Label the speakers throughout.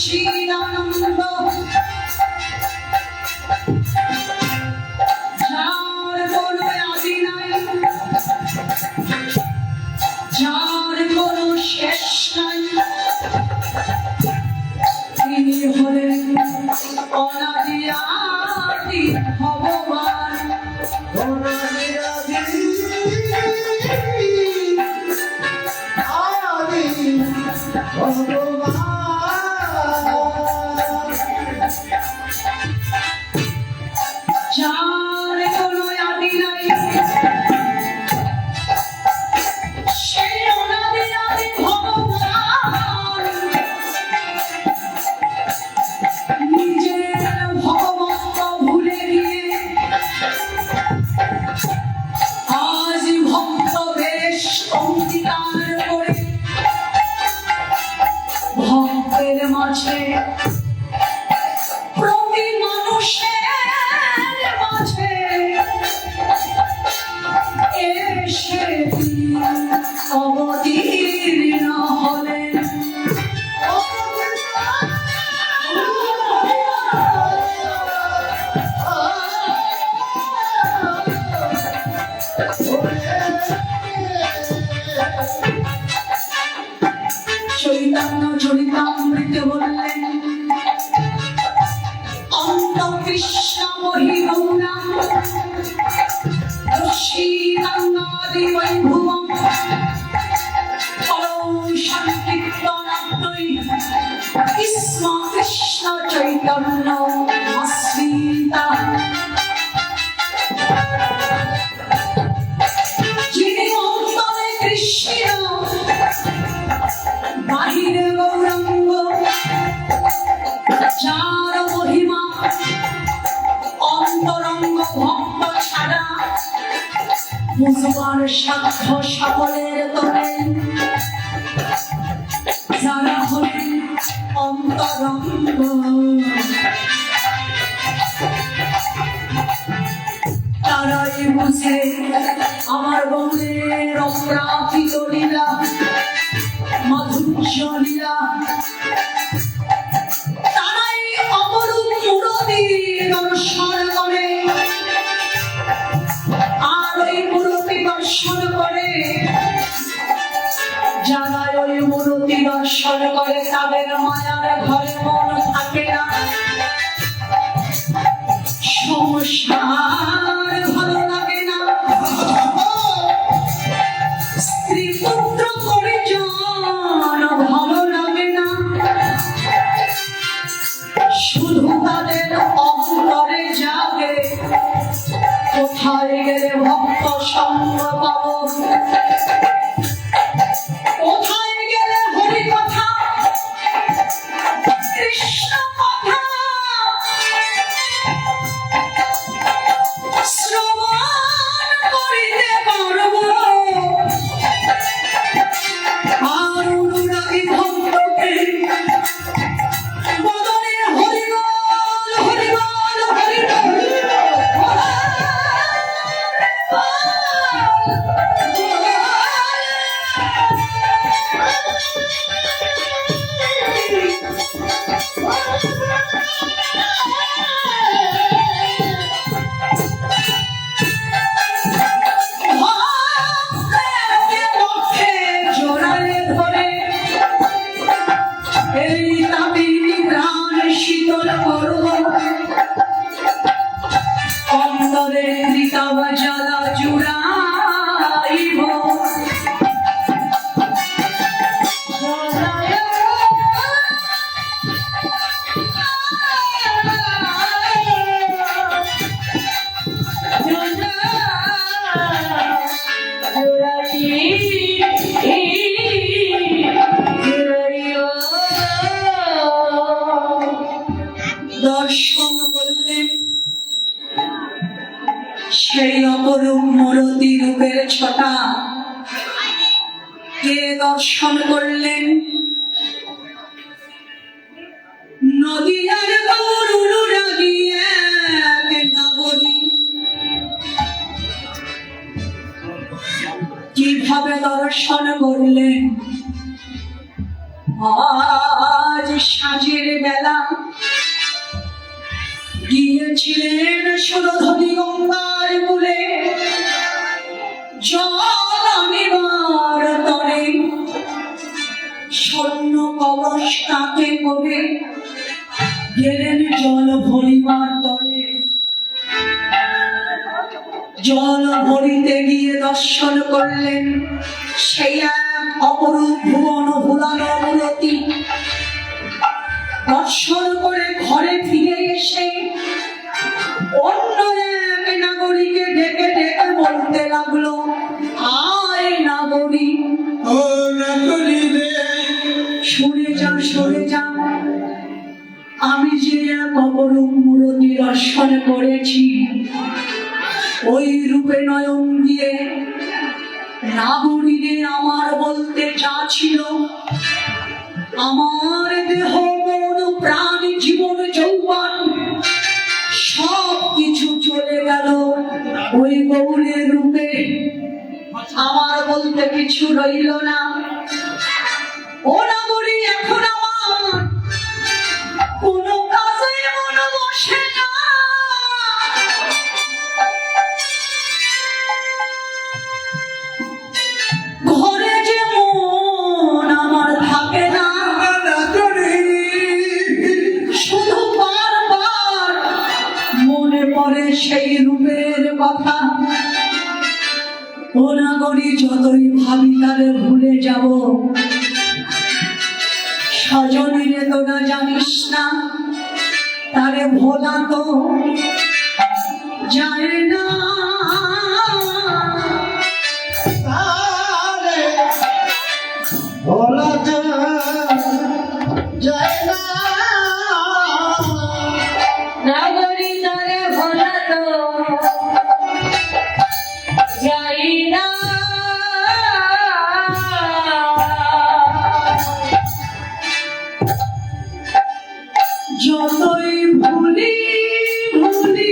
Speaker 1: 祈祷。কৃষ্ণ কৃষ্ণ চৈতন্য অশ্বিতা যিনি অন্তরে কৃষ্ণ বাহিরে গৌরঙ্গ যার মহিমা অন্তরঙ্গ ভক্ত ছাড়া মুসলমান সাক্ষ্য সকলে নশ্বর করে সাবের মায়ার ঘরে মন থাকে না। সংসার দর্শন করলেন। সেই অপরূপ মরতি রূপের ছটা। কে দর্শন করলেন? নদীয়ার গৌরুরাগী এক নাগরী। কীভাবে দর্শন করলেন? আজ সাজের বেলা সুরধনী গঙ্গার কূলে। জল তরে স্বর্ণ করে গেলেন জল ভরিবার তরে। জল ভরিতে গিয়ে দর্শন করলেন সেই এক অপরূপ ভুবন ভুলানো মূরতি। দর্শন করে ঘরে ফিরে এসে অন্য এক নাগরিকে ডেকে ডেকে বলতে লাগল আয় নাগরিক
Speaker 2: ও নাগরি
Speaker 1: সরে যা সরে যা। আমি যে এক অপরূপ মূরতি দর্শন করেছি ওই রূপে নয়ন দিয়ে নাগরিকে আমার বলতে যা ছিল আমার দেহ ওই গৌরের রূপে আমার বলতে কিছু রইল না। ও নাগরী, এখন আমার কোনো কাজে মন বসে না। ঘরে যে মন আমার থাকে না, শুধু বারবার মনে পড়ে সেই রূপের কথা। ও নাগরী, যতই ভাবি তারে ভুলে যাব। সজনীরে তোরা জানিস না, তারে ভোলা তো যায় না।
Speaker 2: ভুলি
Speaker 1: ভুলি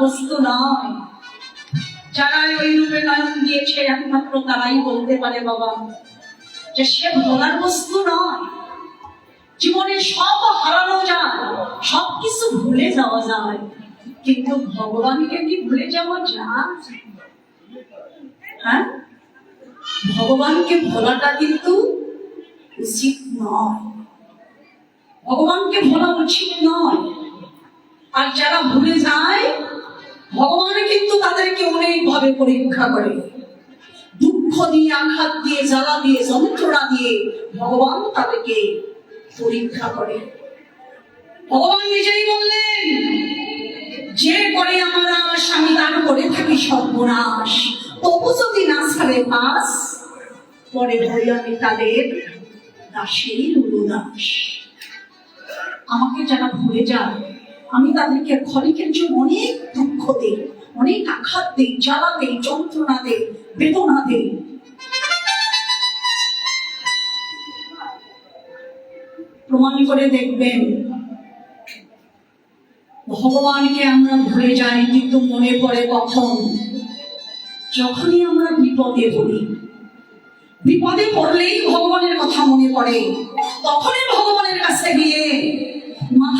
Speaker 1: বস্তু নয়। যারা ওই রূপে নয়ন দিয়েছে, একমাত্র তারাই বলতে পারে, বাবা, যে সে ভোলার বস্তু নয়। জীবনে সব হারানো যায় সব কিছু ভুলে যাওয়া যায়, কিন্তু ভগবানকে কি ভুলে যাওয়া যায়? হ্যাঁ? ভগবানকে ভোলাটা কিন্তু উচিত নয়। ভগবানকে ভোলা উচিত নয়। আর যারা ভুলে যায় ভগবান কিন্তু তাদেরকে অনেক ভাবে পরীক্ষা করে। দুঃখ দিয়ে, আঘাত দিয়ে, জ্বালা দিয়ে, যন্ত্রণা দিয়ে ভগবান তাদেরকে পরীক্ষা করে। ভগবান নিজেই বললেন, যে করে আমার স্বামী তার করে থাকি সর্বনাশ, তবু যদি না ছাড়ে পাস পরে হই আমি তাদের দাসেরই উদাস আমাকে যারা ভুলে যায় আমি তাদেরকে ক্ষণিকের জন্য অনেক দুঃখ দেই, অনেক আঘাত দেই, জ্বালা দেই, যন্ত্রণা দেই, বেদনা দেই। প্রমাণ করে দেখবেন, ভগবানকে আমরা ভুলে যাই কিন্তু মনে পড়ে কখন? যখনই আমরা বিপদে পড়ি। বিপদে পড়লেই ভগবানের কথা মনে পড়ে। তখনই ভগবানের কাছে গিয়ে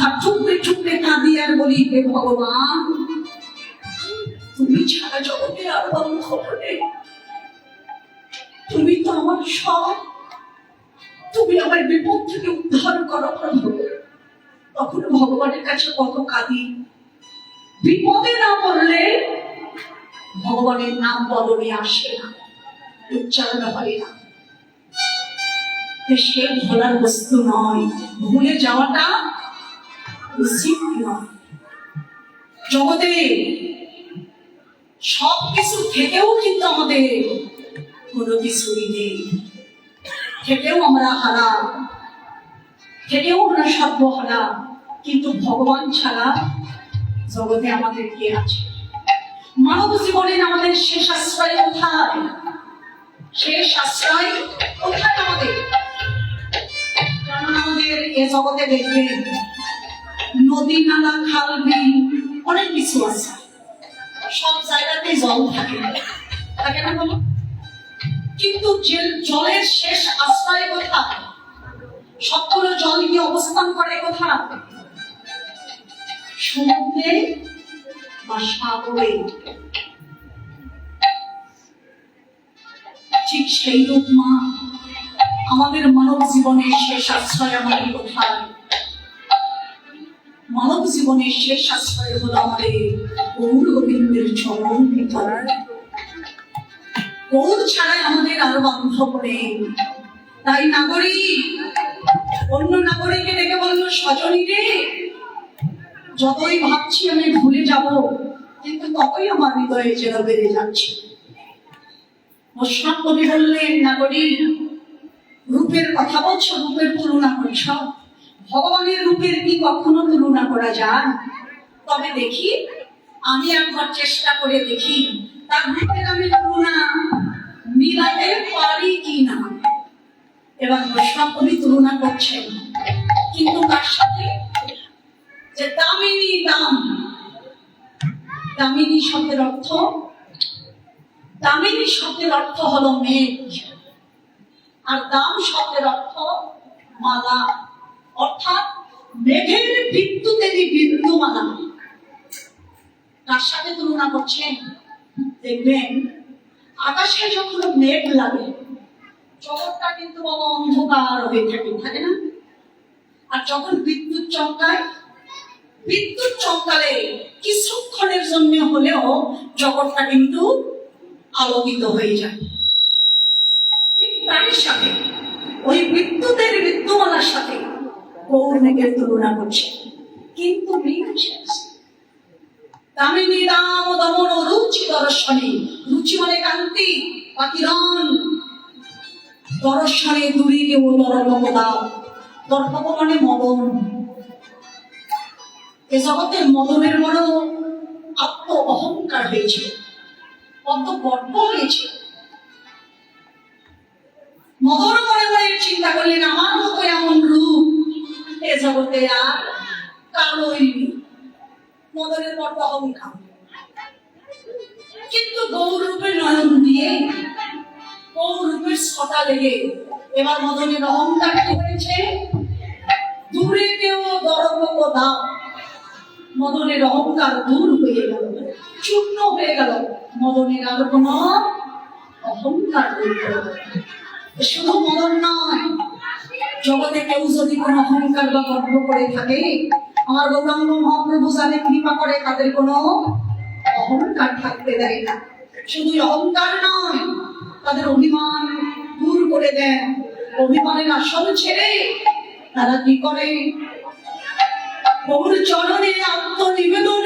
Speaker 1: মাথা টুকরে টুকরে কাঁদি আর বলি, হে ভগবান, তুমি ছাড়া জগতে আর নেই। তুমি তো আমার সব। তুমি আমার বিপদ থেকে উদ্ধার করো প্রভু। তখন ভগবানের কাছে কত কাঁদি। বিপদে না পড়লে ভগবানের নাম বদলে আসে না, উচ্চারণ হয় না। সে ভোলার বস্তু নয়। ভুলে যাওয়াটা জগতে সব কিছু থেকেও কিন্তু আমাদের কোনো কিছুই নেই। থেকেও আমরা হারা, থেকেও আমরা সর্বহারা, কিন্তু ভগবান ছাড়া জগতে আমাদের কে আছে? মানব জীবনের আমাদের শেষ আশ্রয় কোথায়? শেষ আশ্রয় কোথায় আমাদের? কারণ আমাদের এ জগতে দেখবেন নদী নালা, খাল, বিল, অনেক কিছু আছে। সব জায়গাতে জল থাকে। থাকে না বলো? কিন্তু জলের শেষ আশ্রয় কোথায় সবগুলো জল গিয়ে অবস্থান করে কোথায় সমুদ্রে বা সাগরে। ঠিক সেই রূপ মা, আমাদের মানব জীবনের শেষ আশ্রয় আমাদের কোথায়? মানব জীবনের শেষ আশ্রয় হলো আমাদের গৌর গোবিন্দের চরণ গৌর ছাড়াই আমাদের আর বান্ধব নেই। তাই নাগরিক, অন্য নাগরিকে ডেকে বলল, সজনী রে, যতই ভাবছি আমি ভুলে যাব, কিন্তু ততই আমার হৃদয়ে যেন বেড়ে যাচ্ছে। মোশাক কবি বললেন, নাগরিক, রূপের কথা বলছো, রূপের তুলনা করছ ভগবানের রূপের কি কখনো তুলনা করা যায়? তবে দেখি, আমি একবার চেষ্টা করে দেখি, তার রূপের আমি তুলনা মিলাতে পারি কি না? তুলনা করছেন। কিন্তু তার সাথে যে দামিনী দাম, দামিনী শব্দের অর্থ, দামিনী শব্দের অর্থ হলো মেঘ, আর দাম শব্দের অর্থ মালা। অর্থাৎ মেঘের বিদ্যুতেরই বিন্দুমালা তার সাথে তুলনা করছেন দেখবেন, আকাশে যখন মেঘ লাগে জগৎটা কিন্তু বাবা অন্ধকার হয়ে থাকে থাকে না? আর যখন বিদ্যুৎ চমকায়, বিদ্যুৎ চমকালে কিছুক্ষণের জন্য হলেও জগৎটা কিন্তু আলোকিত হয়ে যায়। ঠিক তারই সাথে, ওই বিদ্যুতের বিদ্যমালার সাথে মেঘের তুলনা করছে। কিন্তু দামিনী দাম দমন রুচি দর্শনে, রুচি মানে কান্তি বা কিরণ দর্শনে দূরে কেউ মানে মদন। এ মদনের বড় আত্ম অহংকার হয়েছিল কত গর্ব হয়েছিল। মদন মনে চিন্তা করলেন, আমার মতো এমন এ জগতে আর কারোই মদনের বড় অহংকার কিন্তু গৌরূপের নয়ন দিয়ে গৌরূপের ছটা লেগে এবার মদনের অহংকার কি হয়েছে? দূরে কেউ দরপক দাও মদনের অহংকার দূর হয়ে গেল, চূর্ণ হয়ে গেল। মদনের আর কোন অহংকার শুধু মদন নয় জগতে কেউ যদি কোনো অহংকার বা গর্ব করে থাকে, আমার গৌরাঙ্গ মহাপ্রভু জানে কৃপা করে, তাদের কোনো অহংকার থাকতে দেয় না। শুধু অহংকার নয়, তাদের অভিমান দূর করে দেন অভিমানের আসন ছেড়ে তারা কি করে? ওর চরণে আত্মনিবেদন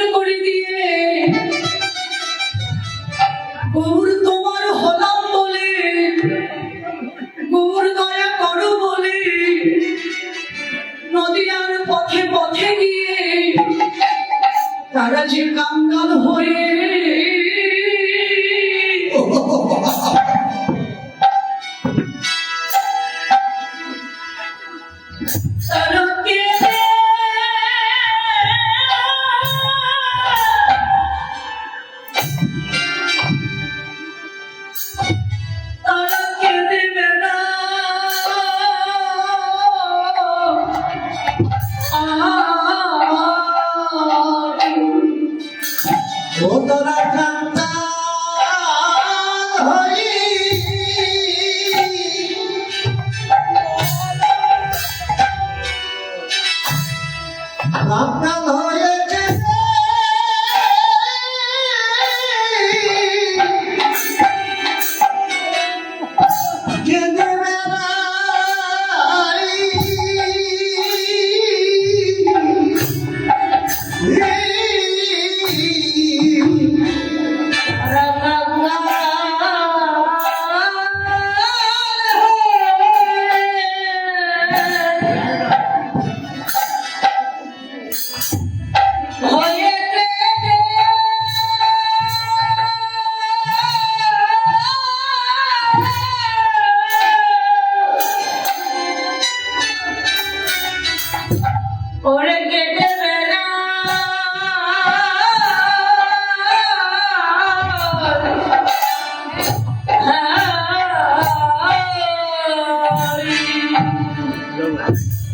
Speaker 3: ওরে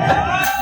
Speaker 1: Yeah.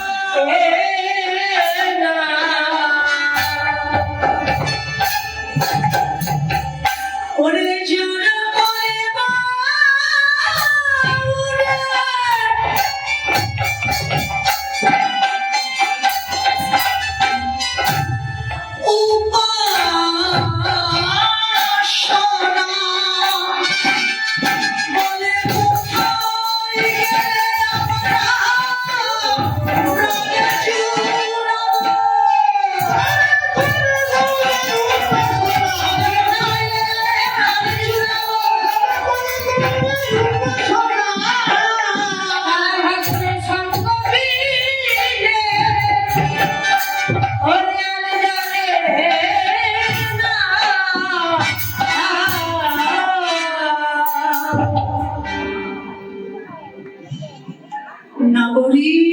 Speaker 1: নাগরী।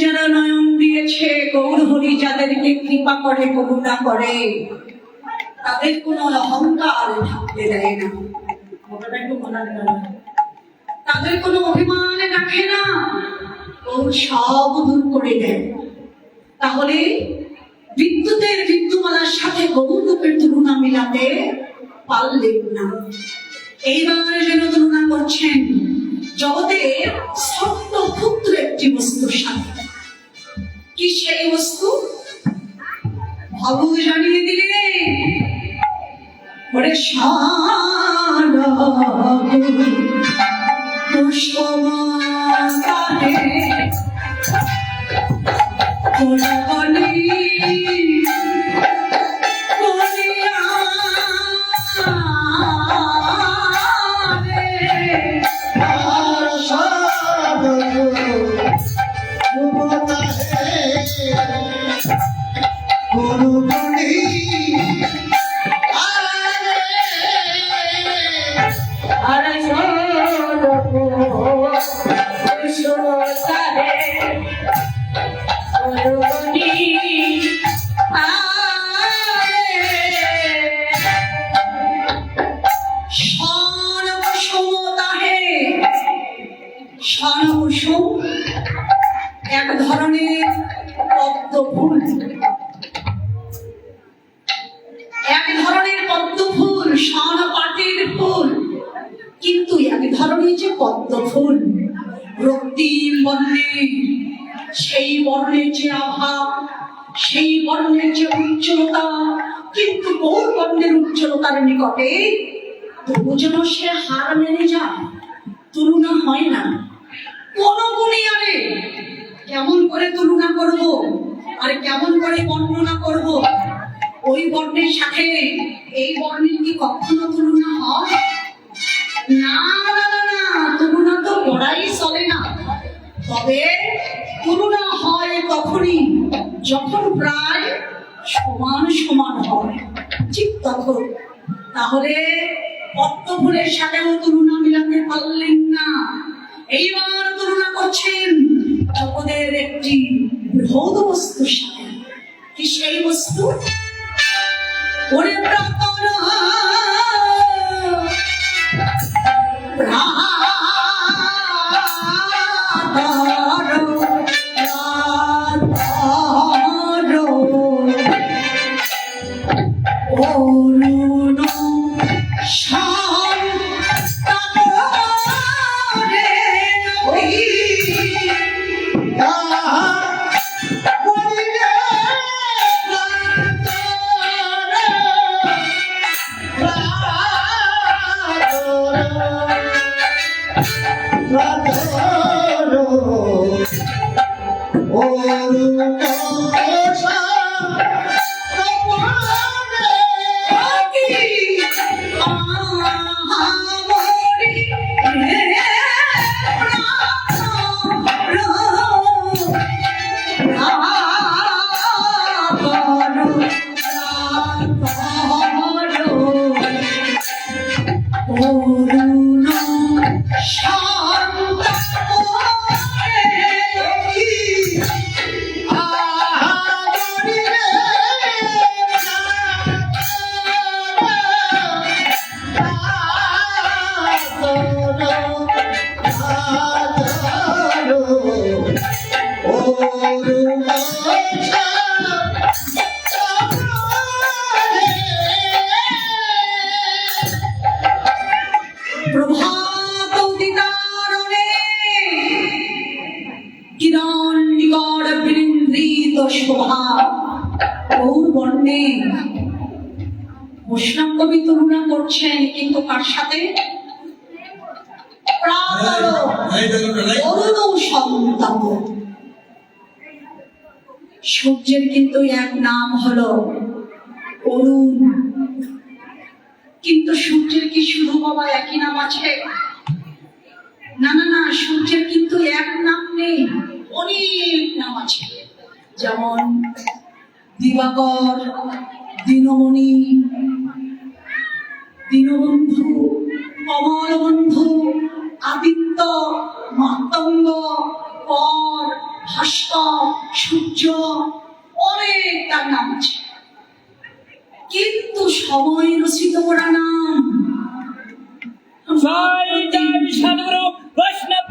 Speaker 1: যারা নয়ন দিয়েছে, গৌর হরি যাদেরকে কৃপা করে, করুণা করে, তাদের কোনো অহংকার থাকতে দেয় না। তাদের কোনো অভিমান রাখে না। গৌর সব দূর করে দেয়। তাহলে বিদ্যুতের বিদ্যুমালার সাথে গৌর রূপের তুলনা মিলাতে পারলেন না। এইবার যেন তুলনা করছেন জগতের ছোট্ট ক্ষুদ্র একটি বস্তুর সাথে। কি সেই বস্তু? ভব জানিয়ে দিলে ওরে সারা কোরবানি রক্তিম বর্ণের সেই বর্ণের যে সেই বর্ণের যে উজ্জ্বলতা, কিন্তু কোন বর্ণের উজ্জ্বলতার নিকটে তবু যেন সে হার মেনে যায়, তুলনা হয় না। কোন গুণে আরে কেমন করে তুলনা করব আর কেমন করে বর্ণনা করব? ওই বর্ণের সাথে এই বর্ণের কি কখনো তুলনা হয়? না তুলনা তো করাই চলে না। তবে তুলনা হয় তখনই যখন প্রায় সমান সমান হয়। ঠিক তখন। তাহলে পদ্ম সাথেও তুলনা মিলাতে পারলেন না। এইবার তুলনা করছেন জগতের একটি বৃহৎ বস্তুর সাথে। কি সেই বস্তু? ওরে প্রাতর সূর্যের কিন্তু এক নাম হলো অরুণ। কিন্তু সূর্যের কি শুধু বাবা একই নাম আছে? না না না, সূর্যের কিন্তু এক নাম নেই, অনেক নাম আছে। যেমন দিবাকর, দীনমণি, দীনবন্ধু কমলবন্ধু আদিত্য, মাতঙ্গ কর ভাস্কর সূর্য অনেক তার নাম আছে। কিন্তু সময় রচিত করা নাম। বৈষ্ণব